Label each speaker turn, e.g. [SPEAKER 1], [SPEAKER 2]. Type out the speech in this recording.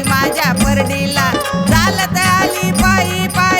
[SPEAKER 1] माझ्या परडीला चालत आली पायी पायी